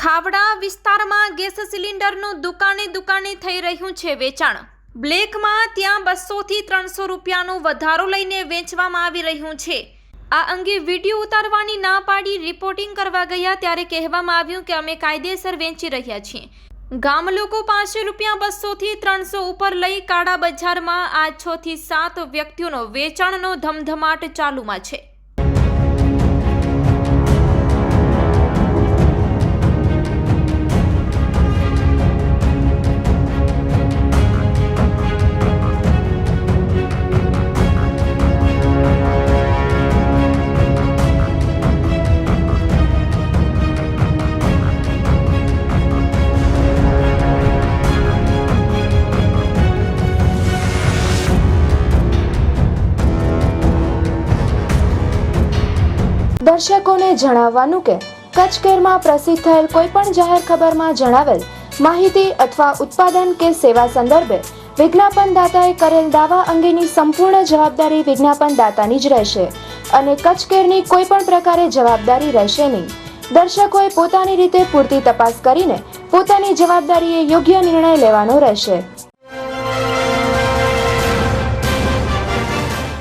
ખાવડા વિસ્તારમાં ગેસ સિલિન્ડરનું દુકાને દુકાને થઈ રહ્યું છે વેચાણ. બ્લેકમાં ત્યાં બસોથી ત્રણસો રૂપિયાનો વધારો લઈને વેચવામાં આવી રહ્યું છે. આ અંગે વીડિયો ઉતારવાની ના પાડી રિપોર્ટિંગ કરવા ગયા ત્યારે કહેવામાં આવ્યું કે અમે કાયદેસર વેચી રહ્યા છીએ. ગામ લોકો પાંચસો રૂપિયા બસોથી ત્રણસો ઉપર લઈ કાળા બજારમાં આ છ થી સાત વ્યક્તિઓનો વેચાણનો ધમધમાટ ચાલુમાં છે. દર્શકોને જણાવવાનું કે કચ્છ કેરમાં પ્રસિદ્ધ થયેલ કોઈ પણ જાહેર ખબરમાં જણાવેલ માહિતી અથવા ઉત્પાદન કે સેવા સંદર્ભે વિજ્ઞાપનદાતાએ કરેલ દાવા અંગેની સંપૂર્ણ જવાબદારી વિજ્ઞાપનદાતાની જ રહેશે અને કચ્છ કેરની કોઈ પણ પ્રકારે જવાબદારી રહેશે નહીં. દર્શકોએ પોતાની રીતે પૂરતી તપાસ કરીને પોતાની જવાબદારીએ યોગ્ય નિર્ણય લેવાનો રહેશે.